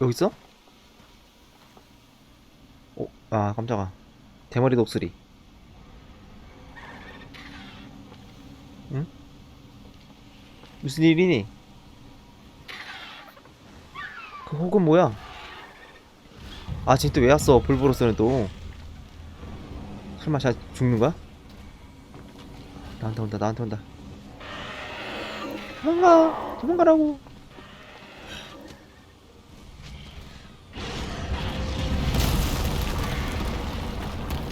여기 있어? 어, 아, 깜짝아. 대머리 독수리. 응? 무슨 일이니? 그 혹은 뭐야? 아, 또왜 왔어? 볼보로스는 또. 설마 잘 죽는 거야? 나한테 온다, 나한테 온다. 도망가! 도망가라고!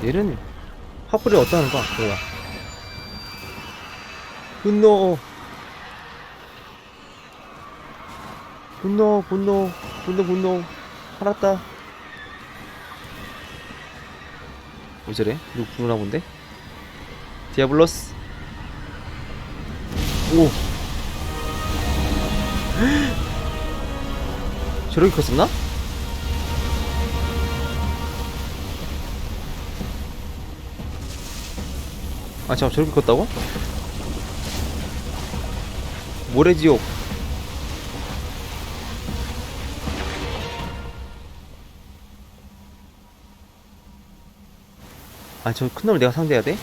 얘는 화풀이 어떠하는 거야? 뭐야? 분노! 분노, 분노, 분노, 분노. 살았다. 왜 저래? 누구 부르나 본데? 디아블로스. 오! 저렇게 컸었나? 아 잠깐 저렇게 컸다고? 모래지옥 아 저 큰 놈을 내가 상대해야 돼?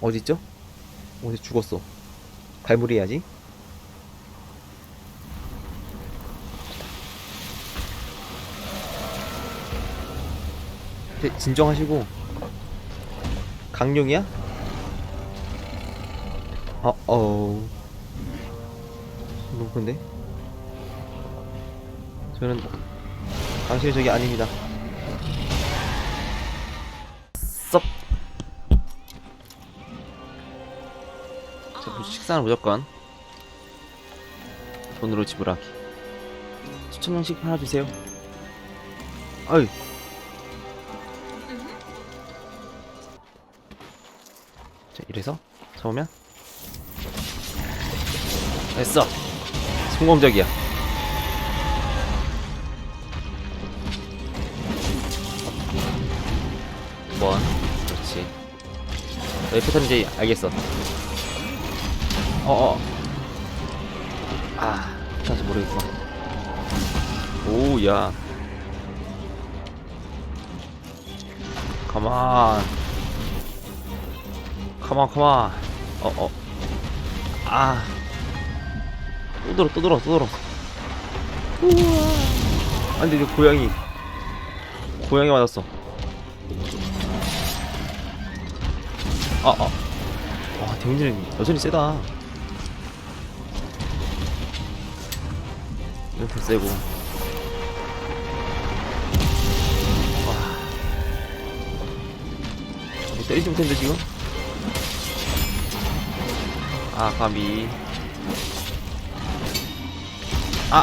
어딨죠? 어디 죽었어 갈무리 해야지 진정하시고. 강룡이야? 어, 어우 너무 큰데? 저는 당신의 적이 아닙니다. 썹 자, 식사는 무조건. 돈으로 지불하기. 추천 양식 하나 주세요. 아유 이래서 잡으면 됐어. 성공적이야. 번 그렇지. 내 패턴인지 알겠어. 어어. 아 다시 모르겠구만. 오야. 가만 가만 가만 어어. 아. 또 들어 또 들어 또 들어. 우와 안돼 내 고양이. 고양이 맞았어. 아아. 와 데미지는 여전히 세다. 이렇게 세고. 와. 때리지 못했는데 지금 아 감히 아아.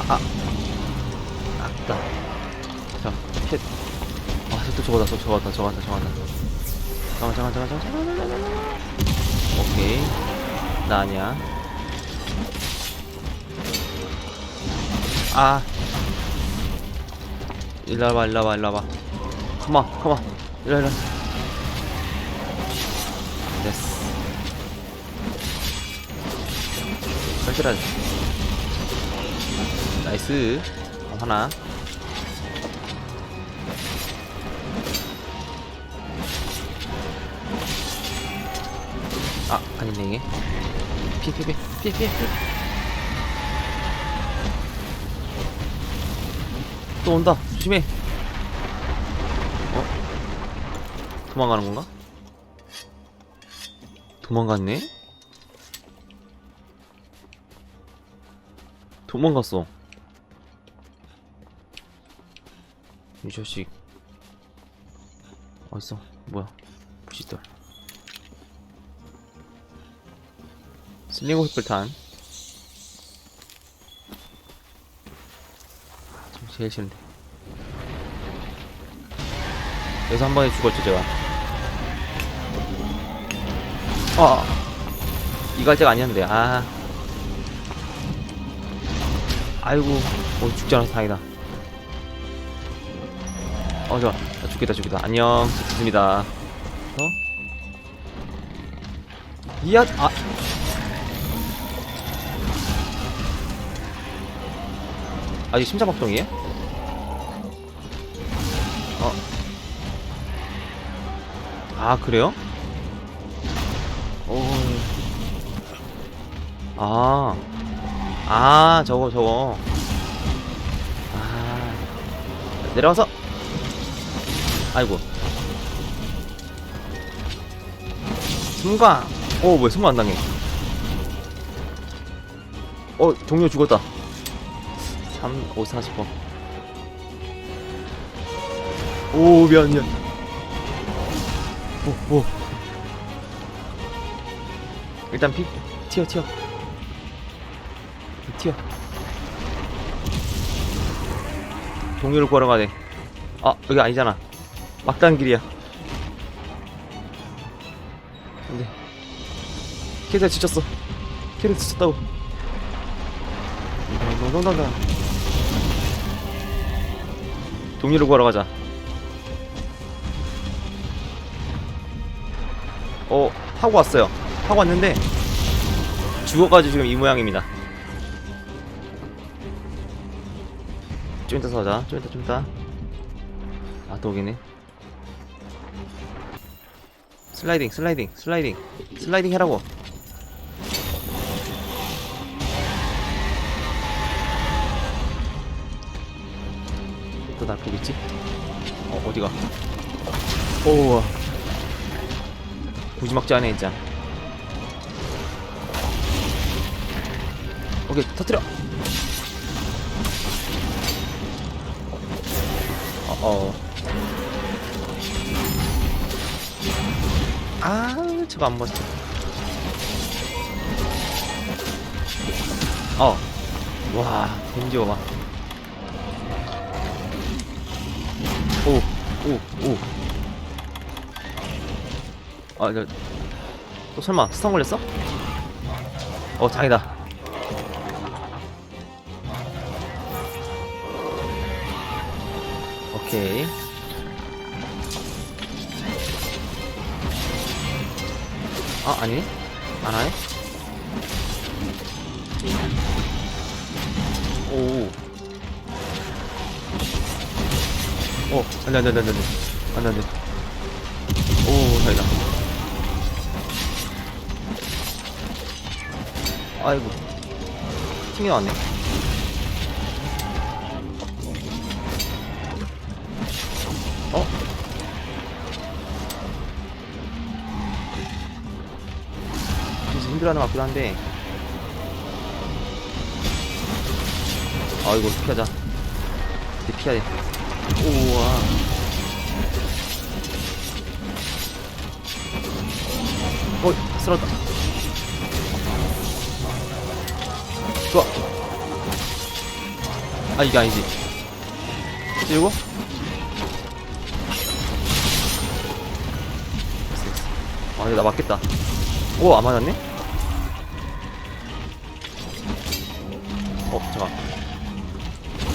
아다 자 캣. 아 또 저거다 또 저거다 저거다 저거다. 잠깐 잠깐 잠깐 잠깐 잠깐 잠깐 오케이. 나 아니야. 아. 일로 와봐 일로 와봐 일로 와봐. 컴온 컴온. 일로 일로 설치라지. 나이스. 어, 하나. 아 아니네 이게. 피해 피해 또 온다. 조심해. 어? 도망가는 건가? 도망갔네? 도망갔어. 이 자식. 어딨어? 뭐야? 부시돌. 슬링고 휘플탄. 좀 제일 싫은데 여기서 한 번에 죽었죠 제가. 아. 이갈제가 아니었는데. 아 아이고 어 죽지 않아서 다행이다 어 좋아 아, 죽겠다 죽겠다 안녕 죽습니다 어? 이야 아 아직 심장박동이에요? 어. 아 그래요? 오. 아. 아, 저거, 저거. 아. 내려와서. 아이고. 승강. 어, 왜 승강 안 당해? 어, 동료 죽었다. 3, 5, 40번. 오, 미안, 미안. 오, 오. 일단 피, 튀어. 튀어. 동료를 구하러 가네. 아, 여기 아니잖아. 막단 길이야. 안 돼. 캐릭터 지쳤어. 캐릭터 지쳤다고. 동동동동동. 동료를 구하러 가자. 어, 하고 왔어요. 하고 왔는데 죽어가지고 지금 이 모양입니다. 좀 이따 서자. 좀 이따 좀 이따. 아, 또 오겠네. 슬라이딩, 슬라이딩, 슬라이딩, 슬라이딩 해라고. 또날 보겠지? 어, 어디가? 오우와. 구지막지 안에 있자. 오케이, 터트려! 어, 어. 아, 저거 안 멋있어. 어. 와, 겐지 봐봐. 오, 오, 오. 아, 저, 또 설마 스턴 걸렸어? 어, 다행이다. 오케이. 아, 아니네? 안 하네? 오. 어, 안 돼, 안 돼, 안 돼, 안 돼. 안 돼, 안 돼. 오, 다행이다. 아이고. 튕겨 나왔네. 힘들어하는 것 같기도 한데. 아, 이거 피하자. 이제 피해야 돼. 우와. 어, 쓰러졌다. 좋아. 아, 이게 아니지. 아, 이거 나 맞겠다. 오, 안 맞았네? 어, 잠깐.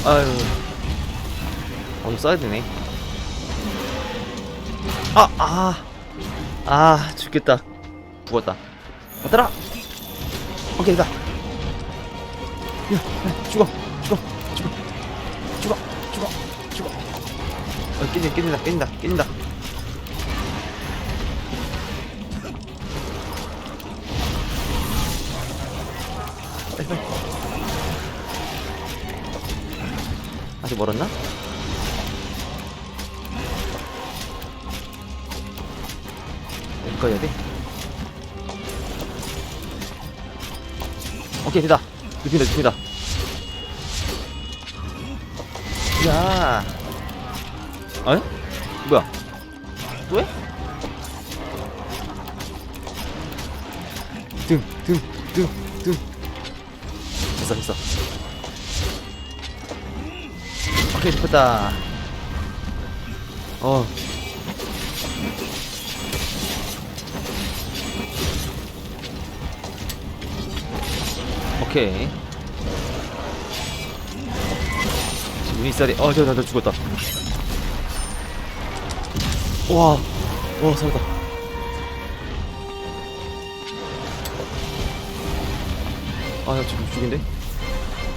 아유. 어, 이거 써야 되네. 아, 아. 아, 죽겠다. 죽었다. 받아라! 오케이, 가. 야, 야, 죽어, 죽어, 죽어, 죽어, 죽어, 죽어. 어, 깨진다, 깨진다, 깨진다, 깨진다. 빨리, 빨리. 아직 멀었나? 해야 돼? 오케이 됐다 느낀다 느낀다 야 어? 뭐야 또 해? 등등등등 됐어 됐어 오케이 됐다 어 오케이. 눈이살이, 어, 저, 저, 저 죽었다. 와, 와, 살았다. 아, 나 지금 죽인데?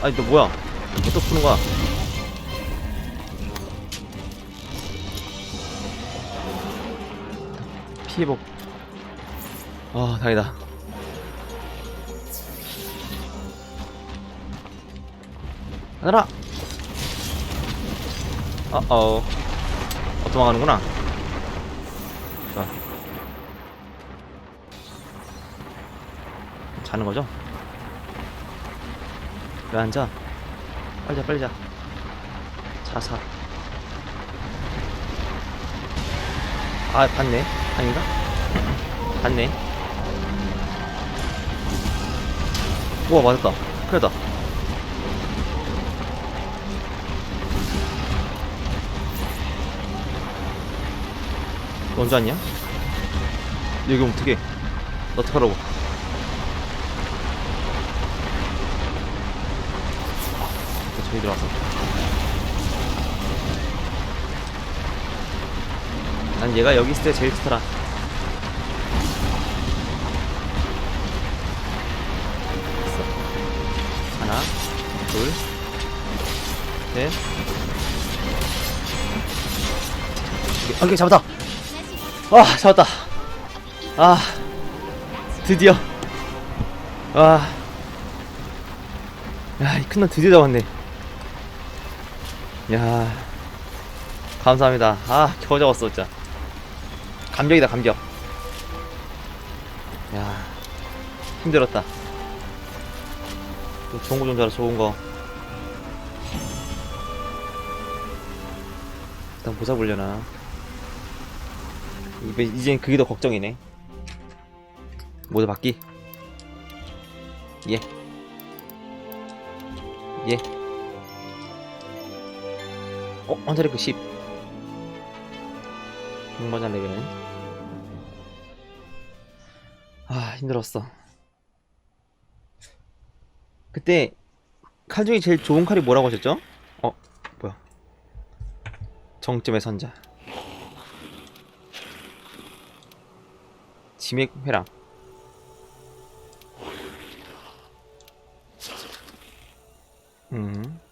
아니, 너 뭐야? 또 푸는 거야. 피해복. 아, 다행이다. 하늘아! 어어. 어, 도망가는구나. 자. 자는 거죠? 왜 앉아? 빨리 자, 빨리 자. 자사. 아, 봤네. 아닌가? 봤네. 우와, 맞았다. 큰일 났다. 너 언제 왔냐? 여기 어떻게? 너 어떡하라고? 저기 들어왔 난 얘가 여기 있을 때 제일 좋더라. 하나, 둘, 셋. 오케이, 잡았다. 와, 잡았다. 아, 드디어. 와. 야, 이 큰놈 드디어 잡았네. 야, 감사합니다. 아, 겨우 잡았어, 진짜. 감격이다, 감격. 야, 힘들었다. 또 좋은 거좀 잡아, 좋은 거. 일단 뭐 잡으려나. 이제- 이젠 그게 더 걱정이네. 모두 받기. 예. 예. 어, 헌터리크 10. 동반자 레벨은. 아, 힘들었어. 그때, 칼 중에 제일 좋은 칼이 뭐라고 하셨죠? 어, 뭐야. 정점의 선자. 지맥 회랑. 음.